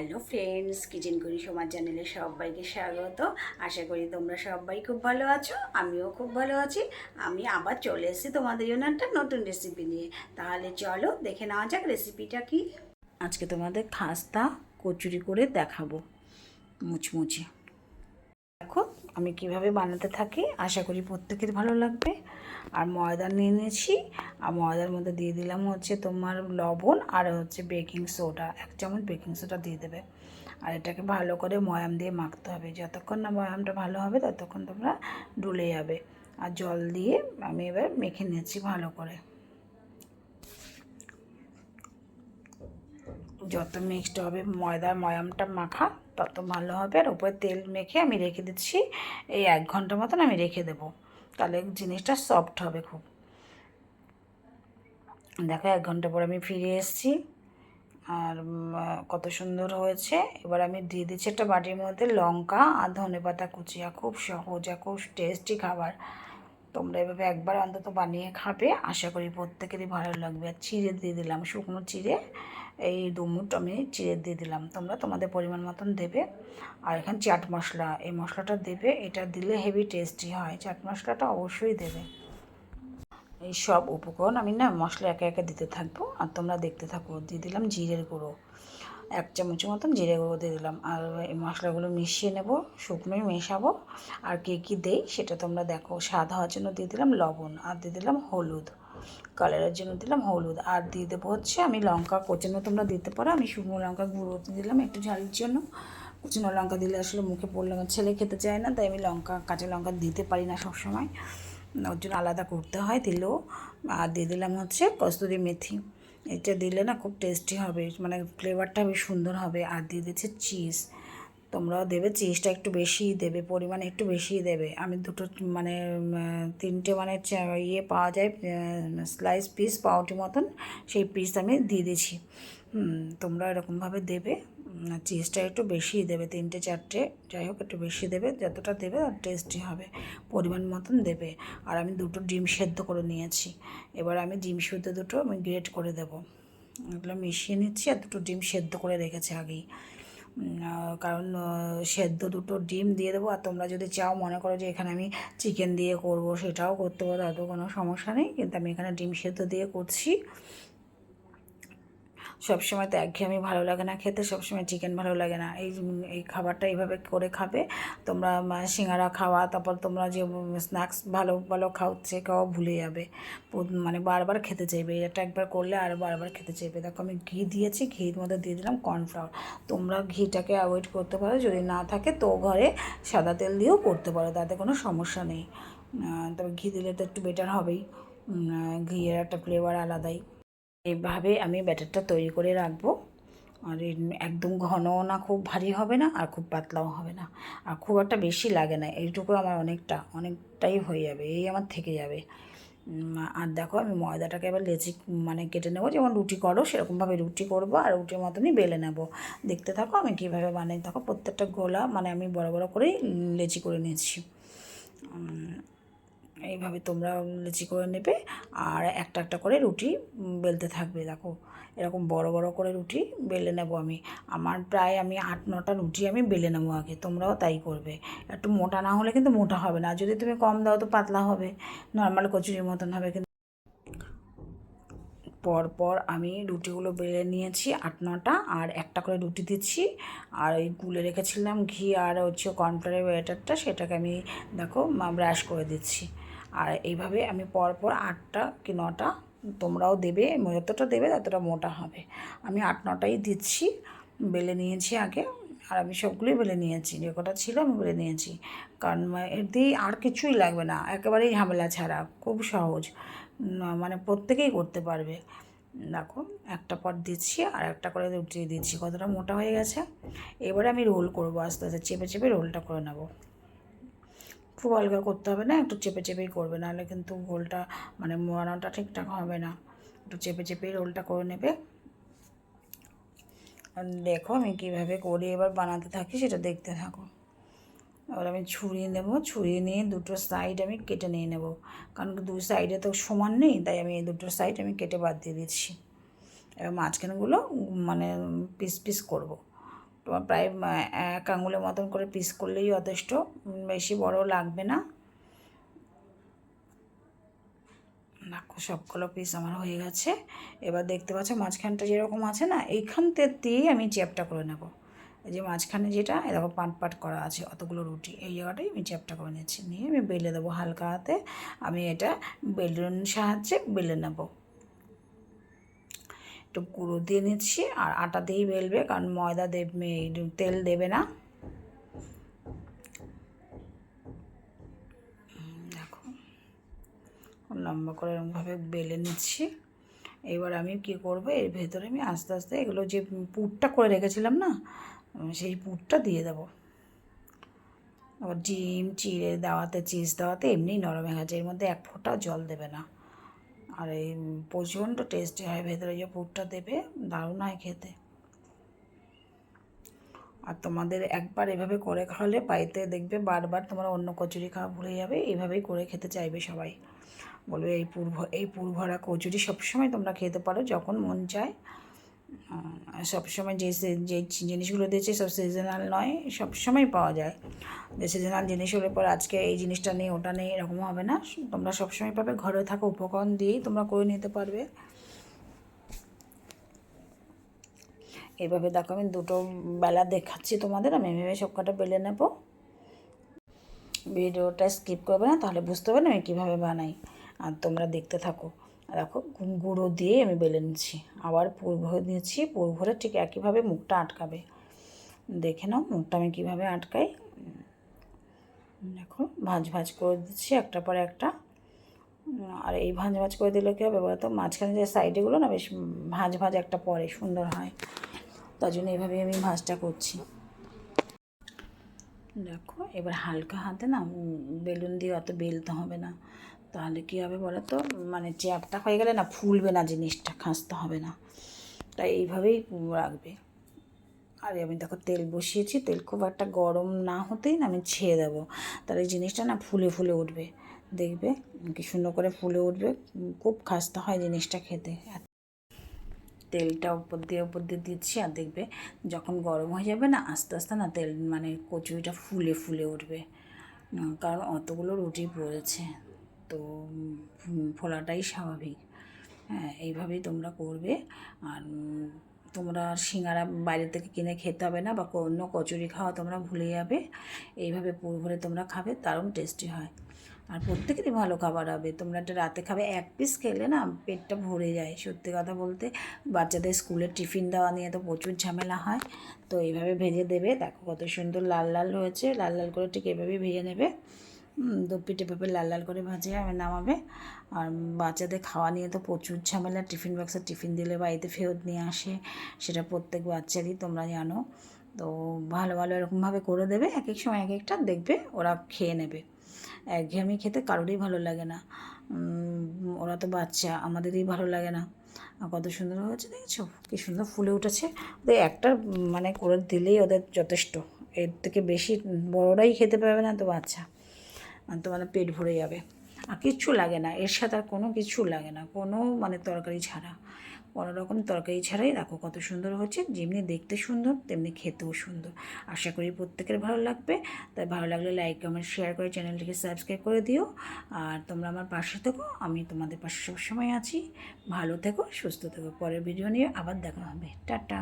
Hello friends, kitchen করি সমাজ চ্যানেলে সবাইকে স্বাগত। আশা করি তোমরা সবাই খুব ভালো আছো, আমিও খুব ভালো আছি। আমি আবার চলে এসেছি তোমাদের জন্য একটা নতুন রেসিপি নিয়ে। তাহলে চলো দেখে নেওয়া যাক রেসিপিটা কি। আজকে তোমাদের খাস্তা কচুরি করে দেখাবো, মুচমুচে। আমি কীভাবে বানাতে থাকি, আশা করি প্রত্যেকের ভালো লাগবে। আর ময়দা নিয়ে নিয়েছি, আর ময়দার মধ্যে দিয়ে দিলাম হচ্ছে তোমার লবণ আর হচ্ছে বেকিং সোডা, এক চামচ বেকিং সোডা দিয়ে দেবে। আর এটাকে ভালো করে ময়াম দিয়ে মাখতে হবে, যতক্ষণ না ময়ামটা ভালো হবে ততক্ষণ তোমরা ডুলে যাবে। আর জল দিয়ে আমি এবার মেখে নিয়েছি ভালো করে। যত মিক্সড হবে ময়দার ময়ামটা মাখা তত ভালো হবে আর উপরে তেল মেখে আমি রেখে দিচ্ছি। এই এক ঘণ্টা মতন আমি রেখে দেবো। তাহলে জিনিসটা সফট হবে খুব। দেখো এক ঘণ্টা পর আমি ফিরে এসেছি। আর কত সুন্দর হয়েছে। এবার আমি দিয়ে দিচ্ছি একটা বাটির মধ্যে লঙ্কা আর ধনে পাতা কুচিয়া। খুব সহজ আর খুব টেস্টি খাবার। তোমরা এভাবে একবার অন্তত বানিয়ে খাবে। আশা করি প্রত্যেকেরই ভালো লাগবে। আর চিড়ে দিয়ে দিলাম, শুকনো চিড়ে। এই দুমুট আমি চিড়ে দিয়ে দিলাম। তোমরা তোমাদের পরিমাণ মতন দেবে। আর এখানে চাট মশলা, এই মশলাটা দেবে। এটা দিলে হেভি টেস্টি হয়। চাট মশলাটা অবশ্যই দেবে। এই সব উপকরণ আমি না মশলা একে একে দিতে থাকব। আর তোমরা দেখতে থাকো। দিয়ে দিলাম জিরের গুঁড়ো। এক চামচের মতন জিরে গুঁড়ো দিয়ে দিলাম। আর এই মশলাগুলো মিশিয়ে নেব শুকনোই মেশাবো। আর কে কী দেই সেটা তোমরা দেখো। স্বাদ হওয়ার জন্য দিয়ে দিলাম লবণ আর দিয়ে দিলাম হলুদ। কালারের জন্য দিলাম হলুদ। আর দিয়ে দেবো হচ্ছে আমি লঙ্কা কোচানো তোমরা দিতে পারো। আমি শুকনো লঙ্কা গুঁড়ো দিয়ে দিলাম একটু ঝালের জন্য। কুচনো লঙ্কা দিলে আসলে মুখে পড়লে আমার ছেলে খেতে চায় না, তাই আমি লঙ্কা, কাঁচা লঙ্কা দিতে পারি না সবসময়। ওর জন্য আলাদা করতে হয় দিলেও। আর দিয়ে দিলাম হচ্ছে কস্তুরি মেথি। এটা দিলে না খুব টেস্টি হবে। মানে ফ্লেভারটা বেশ সুন্দর হবে। আর দিয়ে দিচ্ছে চিজ তোমরাও দেবে। চিজটা একটু বেশিই দেবে। পরিমাণ একটু বেশিই দেবে। আমি দুটো মানে তিনটে মানে ইয়ে পাওয়া যায় স্লাইস পিস পাউটি মতন, সেই পিস আমি দিয়ে দিয়েছি। তোমরা এরকমভাবে দেবে। চিজটা একটু বেশিই দেবে, তিনটে, চারটে, যাই হোক একটু বেশি দেবে, যতটা দেবে আর টেস্টি হবে, পরিমাণ মতন দেবে। আর আমি দুটো ডিম সেদ্ধ করে নিয়েছি। এবার আমি ডিম সেদ্ধ দুটো আমি গ্রেট করে দেবো। এগুলো মিশিয়ে নিচ্ছি আর দুটো ডিম সেদ্ধ করে রেখেছি আগেই। কারণ সেদ্ধ দুটো ডিম দিয়ে দেবো। আর তোমরা যদি চাও, মনে করো যে এখানে আমি চিকেন দিয়ে করব, সেটাও করতে পারো তাতেও কোনো সমস্যা নেই। কিন্তু আমি এখানে ডিম সেদ্ধ দিয়ে করছি। সবসময় তো একঘেয়েমি ভালো লাগে না খেতে, সবসময় চিকেন ভালো লাগে না। এই এই খাবারটা এইভাবে করে খাবে। তোমরা সিঙ্গারা খাওয়া, তারপর তোমরা যে স্ন্যাক্স ভালো ভালো খাওয়াচ্ছে খাওয়া ভুলে যাবে। মানে বারবার খেতে চাইবে, এটা একবার করলে আরও বারবার খেতে চাইবে। দেখো, আমি ঘি দিয়েছি, ঘির মধ্যে দিয়ে দিলাম কর্নফ্লাওয়ার তোমরা ঘিটাকে অ্যাভয়েড করতে পারো, যদি না থাকে তো ঘরে সাদা তেল দিয়েও করতে পারো, তাতে কোনো সমস্যা নেই। তবে ঘি দিলে তো একটু বেটার হবেই। ঘিয়ের একটা ফ্লেভার আলাদাই। এইভাবে আমি ব্যাটারটা তৈরি করে রাখব। আর একদম ঘনও না, খুব ভারী হবে না আর খুব পাতলাও হবে না। আর খুব একটা বেশি লাগে না, এইটুকু আমার অনেকটা, অনেকটাই হয়ে যাবে, এই আমার থেকে যাবে। আর দেখো আমি ময়দাটাকে এবার লেচি মানে কেটে নেব, যেমন রুটি করো সেরকমভাবে রুটি করব আর রুটির মতনই বেলে নেব। দেখতে থাকো আমি কীভাবে বানাই থাকো প্রত্যেকটা গোলা মানে আমি বড় বড় করেই লেচি করে নিয়েছি। এইভাবে তোমরা লুচি করে নেবে আর একটা একটা করে রুটি বেলতে থাকবে, দেখো। এরকম বড় বড় করে রুটি বেলে নেব আমি। আমার প্রায় আমি আট নটা রুটি আমি বেলে নেব আগে, তোমরাও তাই করবে। একটু মোটা না হলে কিন্তু মোটা হবে না যদি তুমি কম দাও তো পাতলা হবে, নর্মাল কচুরির মতন হবে কিন্তু। পরপর আমি রুটিগুলো বেলে নিয়েছি আট নটা, আর একটা করে রুটি দিচ্ছি। আর ওই গুলে রেখেছিলাম ঘি আর হচ্ছে কর্নফ্লাওয়ারের ব্যাটারটা সেটাকে আমি, দেখো ব্রাশ করে দিচ্ছি। আর এইভাবে আমি পরপর আটটা কি নটা তোমরাও দেবে যতটা দেবে ততটা মোটা হবে। আমি আট নটাই দিচ্ছি, বেলে নিয়েছি আগে, আর আমি সবগুলোই বেলে নিয়েছি। যে কটা ছিল আমি বেলে নিয়েছি। কারণ এর দিয়ে আর কিছুই লাগবে না, একেবারেই ঝামেলা ছাড়া, খুব সহজ। মানে প্রত্যেকেই করতে পারবে। দেখো, একটা পর দিচ্ছি আর একটা করে উঠিয়ে দিচ্ছি। কতটা মোটা হয়ে গেছে? এবারে আমি রোল করব আস্তে আস্তে, চেপে চেপে রোলটা করে নেব। খুব হালকা করতে হবে না, একটু চেপে চেপেই করবে, নাহলে কিন্তু গোলটা মানে মোড়ানোটা ঠিকঠাক হবে না। একটু চেপে চেপেই রোলটা করে নেবে। দেখো আমি কীভাবে করি, এবার বানাতে থাকি সেটা দেখতে থাকো। এবার আমি ছুরি নেব ছুরি নিয়ে দুটো সাইড আমি কেটে নিয়ে নেব। কারণ দুই সাইডে তো সমান নেই, তাই আমি এই দুটো সাইড আমি কেটে বাদ দিয়ে দিচ্ছি। এবার মাঝখানগুলো মানে পিস পিস করব। তোমার প্রায় এক আঙুলের মতন করে পিস করলেই যথেষ্ট। বেশি বড় লাগবে না। দেখো, সবগুলো পিস আমার হয়ে গেছে। এবার দেখতে পাচ্ছ, মাঝখানটা যেরকম আছে না এইখানতে দিয়ে আমি চ্যাপটা করে নেব। এই যে মাঝখানে যেটা এরকম পাট পাট করা আছে, অতগুলো রুটি। এই জায়গাটাই আমি চ্যাপটা করে নিচ্ছি নিয়ে আমি বেলে দেবো হালকা হাতে। আমি এটা বেলুন সাহায্যে বেলে নেব। একটু গুঁড়ো দিয়ে নিচ্ছি আর আটা দিয়েই বেলবে, কারণ ময়দা দেবে তেল দেবে না। দেখো, লম্বা করে এরকমভাবে বেলে নিচ্ছি। এবার আমি কি করব, এর ভেতরে আমি আস্তে আস্তে এগুলো যে পুরটা করে রেখেছিলাম না সেই পুরটা দিয়ে দেবো। আবার ডিম, চিড়ে দেওয়াতে, চিজ দেওয়াতে এমনি নরম হয়ে গেছে, এর মধ্যে এক ফোঁটা জল দেবে না। আর এই প্রচণ্ড টেস্টি হয়, ভেতরে যে পুরটা দেবে, দারুণ হয় খেতে। আর তোমাদের একবার এভাবে করে খাওয়ালে বাড়িতে দেখবে বারবার তোমরা অন্য কচুরি খাওয়া ভুলে যাবে এইভাবেই করে খেতে চাইবে সবাই। বলবে এই পুর এই পুর ভরা কচুরি সবসময় তোমরা খেতে পারো, যখন মন চায়। সবসময় যে যে জিনিসগুলো দিয়েছে সব সিজনাল নয়, সবসময় পাওয়া যায়। যে সিজনাল জিনিস হলে পর আজকে এই জিনিসটা নেই, ওটা নেই, এরকম হবে না। তোমরা সবসময় পাবে, ঘরে থাকা, উপকরণ দিয়েই তোমরা করে নিতে পারবে। এইভাবে দেখো আমি দুটো বেলা দেখাচ্ছি তোমাদের, আমি এভাবে সব কটা বেলে নেব। ভিডিওটা স্কিপ করবে না, তাহলে বুঝতে পারবে আমি কীভাবে বানাই। আর তোমরা দেখতে থাকো। দেখো গুঁড়ো দিয়ে আমি বেলে নিচ্ছি। আবার পুর ভরে দিয়েছি পুর ভরে ঠিক একইভাবে মুখটা আটকাবে। দেখে নাও মুখটা আমি কীভাবে আটকাই। দেখো, ভাঁজ ভাঁজ করে দিচ্ছি একটা পরে একটা। আর এই ভাঁজ ভাঁজ করে দিলে কী হবে বলতো? মাঝখানে যে সাইডেগুলো না বেশ ভাঁজ ভাঁজ একটা পরে, সুন্দর হয়। তার জন্য এইভাবে আমি ভাঁজটা করছি। দেখো, এবার হালকা হাতে না বেলুন দিয়ে অত বেলতে হবে না। তাহলে কী হবে বলো তো মানে চ্যাপটা হয়ে গেলে না ফুলবে না জিনিসটা খাঁচতে হবে না। তাই এইভাবেই রাখবে। আর আমি দেখো তেল বসিয়েছি, তেল খুব একটা গরম না হতেই না আমি ছেড়ে দেবো। তাহলে জিনিসটা না ফুলে ফুলে উঠবে। দেখবে কি সুন্দর করে ফুলে উঠবে। খুব খাস্তা হয় জিনিসটা খেতে। তেলটা উপর দিয়ে উপর দিয়ে দিচ্ছি আর দেখবে যখন গরম হয়ে যাবে না, আস্তে আস্তে না তেল মানে কচুরিটা ফুলে ফুলে উঠবে। কারণ অতগুলো রুটি পড়েছে। তো ফোলাটাই স্বাভাবিক। হ্যাঁ এইভাবেই তোমরা করবে। আর তোমরা সিঙ্গারা বাইরে থেকে কিনে খেতে হবে না বা অন্য কচুরি খাওয়া তোমরা ভুলে যাবে। এইভাবে পুর ভরে তোমরা খাবে, দারুণ টেস্টি হয়। আর প্রত্যেকেরই ভালো খাবার হবে। তোমরা একটা রাতে খাবে, এক পিস খেলে না পেটটা ভরে যায়। সত্যি কথা বলতে, বাচ্চাদের স্কুলে টিফিন দেওয়া নিয়ে তো প্রচুর ঝামেলা হয়। তো এইভাবে ভেজে দেবে। দেখো কত সুন্দর লাল লাল হয়েছে। লাল লাল করে ঠিক এভাবেই ভেজে নেবে। হুম, দু পিঠে পেঁপে লাল লাল করে ভাজে আমি নামাবে। আর বাচ্চাদের খাওয়া নিয়ে তো প্রচুর ঝামেলা। টিফিন বক্সে টিফিন দিলে বাড়িতে ফেরত নিয়ে আসে। সেটা প্রত্যেক বাচ্চারই তোমরা জানো। তো ভালো ভালো এরকমভাবে করে দেবে। এক এক সময় এক একটা দেখবে ওরা খেয়ে নেবে। একঘেয়েমি খেতে কারোরই ভালো লাগে না। ওরা তো বাচ্চা আমাদেরই ভালো লাগে না। কত সুন্দর হয়েছে দেখছ? কি সুন্দর ফুলে উঠেছে। ওদের একটা মানে করে দিলেই ওদের যথেষ্ট। এর থেকে বেশি বড়রাই খেতে পারবে না তো বাচ্চা। আর তোমাদের পেট ভরে যাবে। আর কিচ্ছু লাগে না, এর সাথে আর কোনো কিছু লাগে না, কোনো মানে তরকারি ছাড়া। কোনো রকম তরকারি ছাড়াই দেখো কত সুন্দর হচ্ছে, যেমনি দেখতে সুন্দর, তেমনি খেতেও সুন্দর। আশা করি প্রত্যেকের ভালো লাগবে, তাই ভালো লাগলে লাইক কমেন্ট শেয়ার করে চ্যানেলটিকে সাবস্ক্রাইব করে দিও। আর তোমরা আমার পাশে থেকো, আমি তোমাদের পাশে সবসময় আছি। ভালো থেকো, সুস্থ থেকো। পরের ভিডিও নিয়ে আবার দেখা হবে। টাটা!